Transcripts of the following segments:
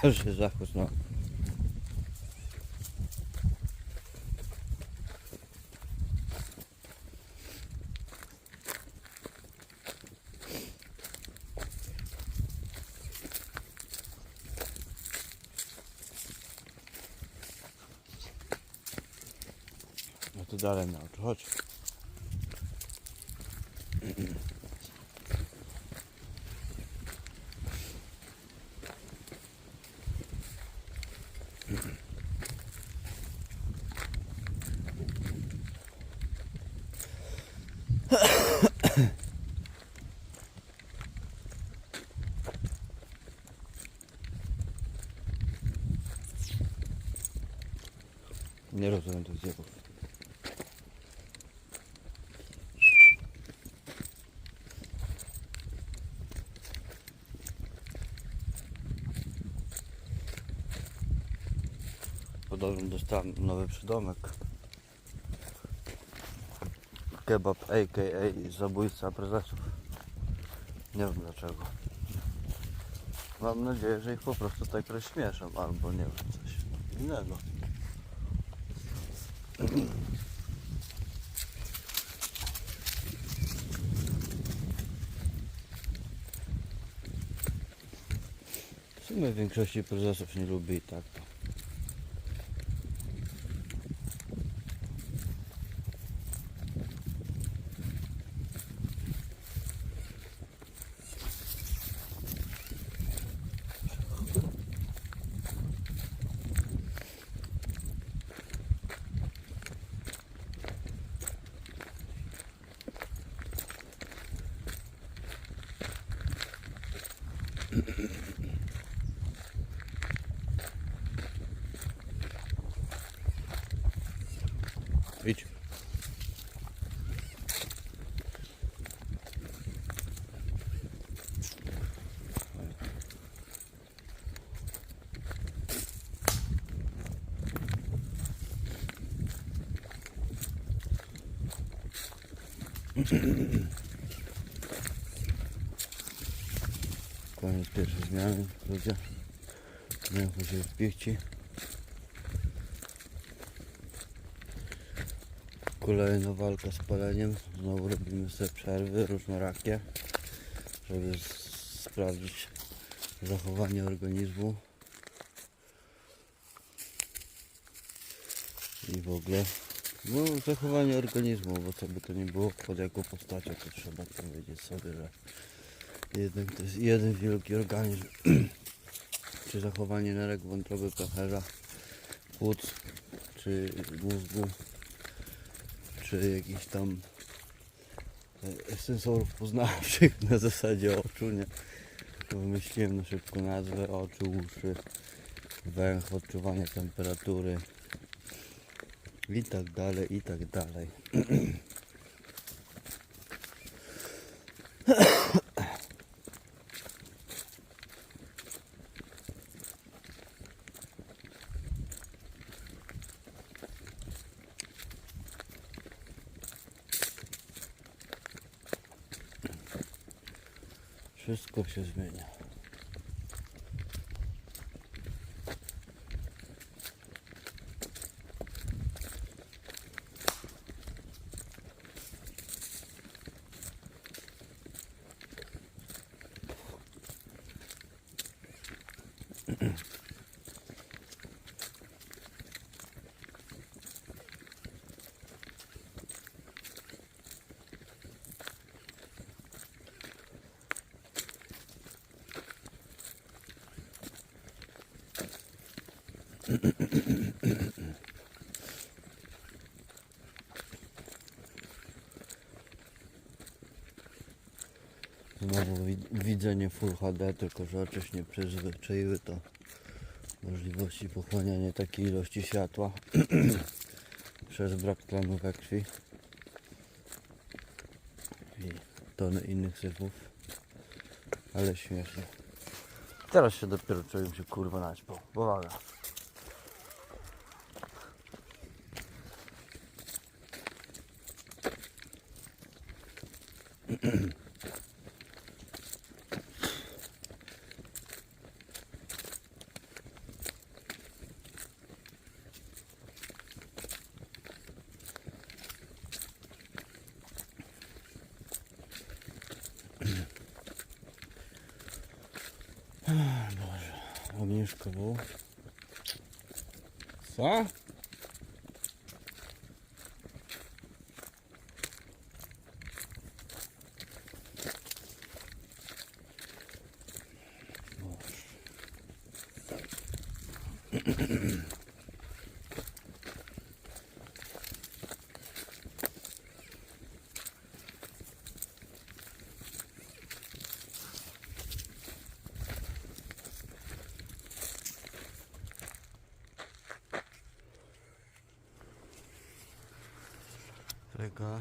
Pierwszy zachód, no. No to dalej na oczy, chodź. Nie rozumiem tych zjebów. Podobno dostałem nowy przydomek. Kebab a.k.a. zabójca prezesów. Nie wiem dlaczego. Mam nadzieję, że ich po prostu tak rozśmieszam, albo nie wiem, coś innego. W sumie większości prezesów nie lubi i tak to. Видите? Mm-hmm. Koniec pierwszej zmiany, ludzie. Nie się w piechci. Kolejna walka z paleniem. Znowu robimy sobie przerwy różnorakie, żeby sprawdzić zachowanie organizmu i w ogóle no, zachowanie organizmu, bo co by to nie było pod jaką postacią, to trzeba powiedzieć sobie, że jednak to jest jeden wielki organizm. czy zachowanie nerek, wątroby, pęcherza, płuc, czy mózgu czy jakichś tam e, sensorów poznawczych na zasadzie oczu, nie? Wymyśliłem na szybko nazwę oczu, uszy, węch, odczuwanie temperatury i tak dalej, i tak dalej. Wszystko się zmienia. Znowu wi- widzenie Full HD, tylko że oczy się nie przyzwyczaiły to możliwości pochłaniania takiej ilości światła przez brak tlenu we krwi i tony innych syfów, ale śmieszne. Teraz się dopiero czuję się kurwa naćpał. Powaga. Boże, ognisko było. Co? Czeka,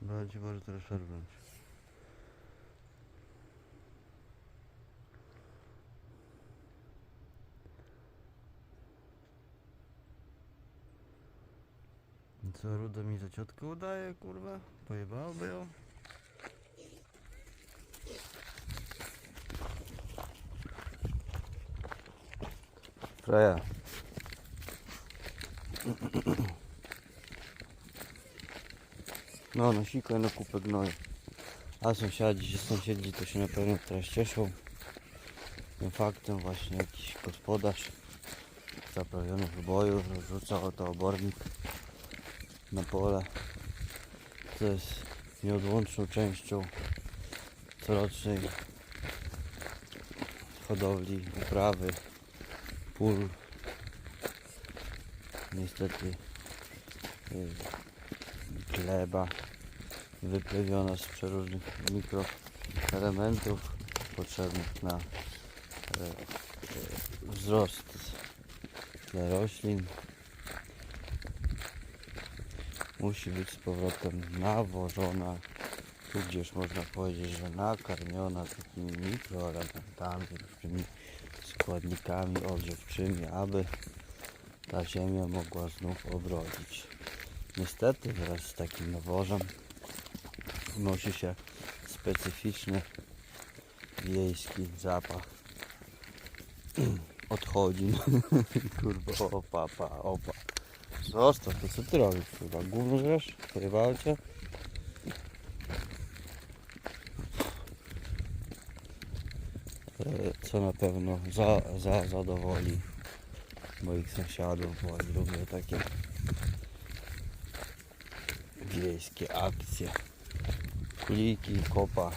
będzie może teraz przerwać. Co, Ruda mi za ciotkę udaje, kurwa? Pojebałoby ją? Freja. No, no sikaj na kupę gnoju. A sąsiadzi, sąsiedzi to się na pewno teraz cieszą. Tym faktem właśnie jakiś gospodarz zaprawiony w boju rzuca oto obornik na pole. To jest nieodłączną częścią corocznej hodowli, uprawy, pól. Niestety gleba wyplewiona z przeróżnych mikroelementów potrzebnych na e, e, wzrost dla roślin. Musi być z powrotem nawożona, tudzież można powiedzieć, że nakarmiona takimi mikroelementami, różnymi składnikami odżywczymi, aby ta ziemia mogła znów obrodzić. Niestety wraz z takim nawożem unosi się specyficzny wiejski zapach odchodzin. Kurwa, opa, pa, opa. Zostaw to, co ty robisz, kurwa? Gówno żresz? Pojebało cię? E, Co na pewno za, za zadowoli moich sąsiadów, bo oni lubią takie wiejskie akcje. Kuliki, kopa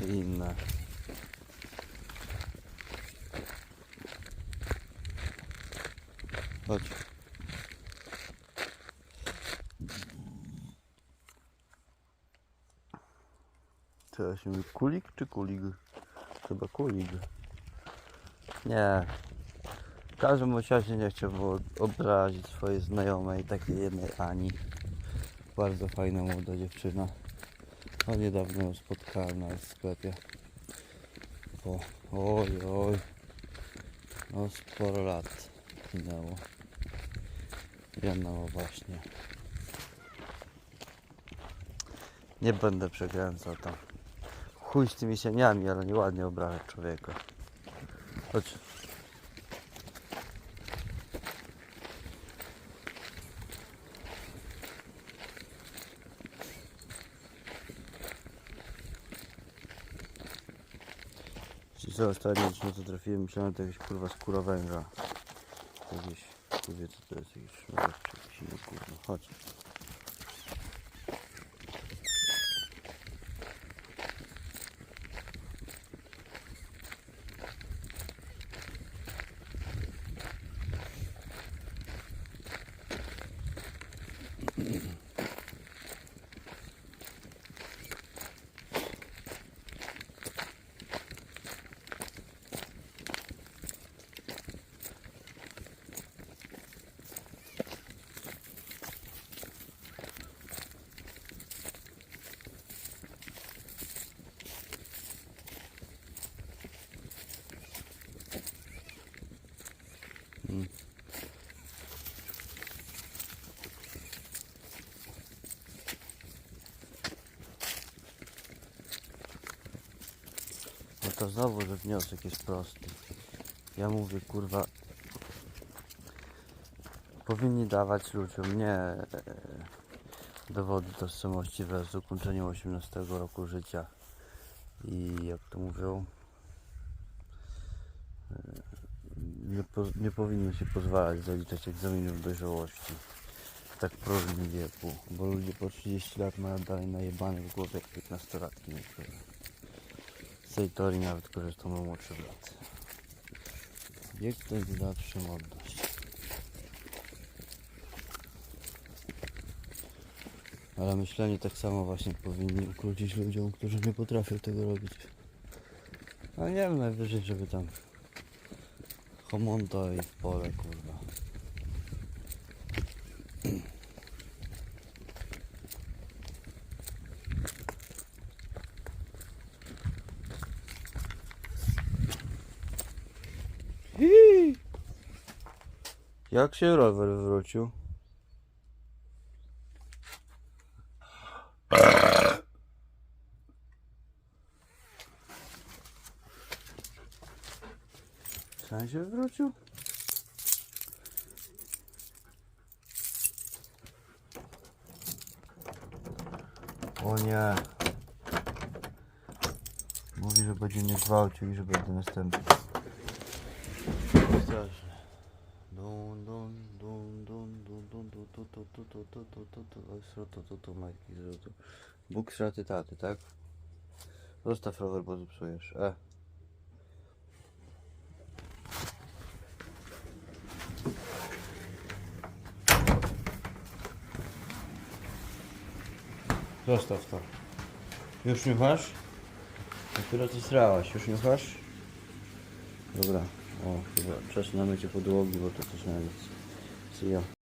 i inne. Chodź. Co się mówi? Kulik czy kulig? Chyba kulig. Nie. W każdym razie nie chciałbym obrazić swojej znajomej, takiej jednej Ani. Bardzo fajna młoda dziewczyna. O niedawno ją spotkałem na sklepie. Oj, oj. No sporo lat minęło. Jedna właśnie. Nie będę przekręcał tam. Chuj z tymi sieniami, ale nieładnie obrażać człowieka. Chodź. Co ostatnio no to trafiłem, myślałem, to jakaś kurwa skóra węża. Jakieś, kurwie co to jest, jakiś szmerek czy kurwa. Chodź. To znowu, że wniosek jest prosty. Ja mówię, kurwa, powinni dawać ludziom nie e, dowody tożsamości wraz z ukończeniem 18 roku życia i jak to mówią, nie, po, nie powinno się pozwalać zaliczać egzaminów dojrzałości w tak próżnym wieku, bo ludzie po 30 lat mają dalej najebane w głowie jak 15-latki niektóre. Tej teorii nawet korzystam o młodszych lat. Wiek to jest zawsze młodość. Ale myślenie tak samo właśnie powinni ukrócić ludziom, którzy nie potrafią tego robić. A nie wiem, najwyżej, żeby tam homonto i w pole, kurwa. Jak się rower wrócił? Sam się wrócił? O nie. Mówi, że będzie mnie gwałcił i że będzie następny. Straszne. Dun, dun, dun, dun, dun, dun, dun, dun, dun, dun, dun, dun, dun, dun, dun. Oj, sroto, to, to, majki, zrotu. Bóg sraty taty, tak? Zostaw rower, bo zepsujesz. E. Zostaw to. Już niuchasz? Dopiero co srałaś, już niuchasz? Dobra, o chyba czas na mycie podłogi, bo to też na nic. Syja,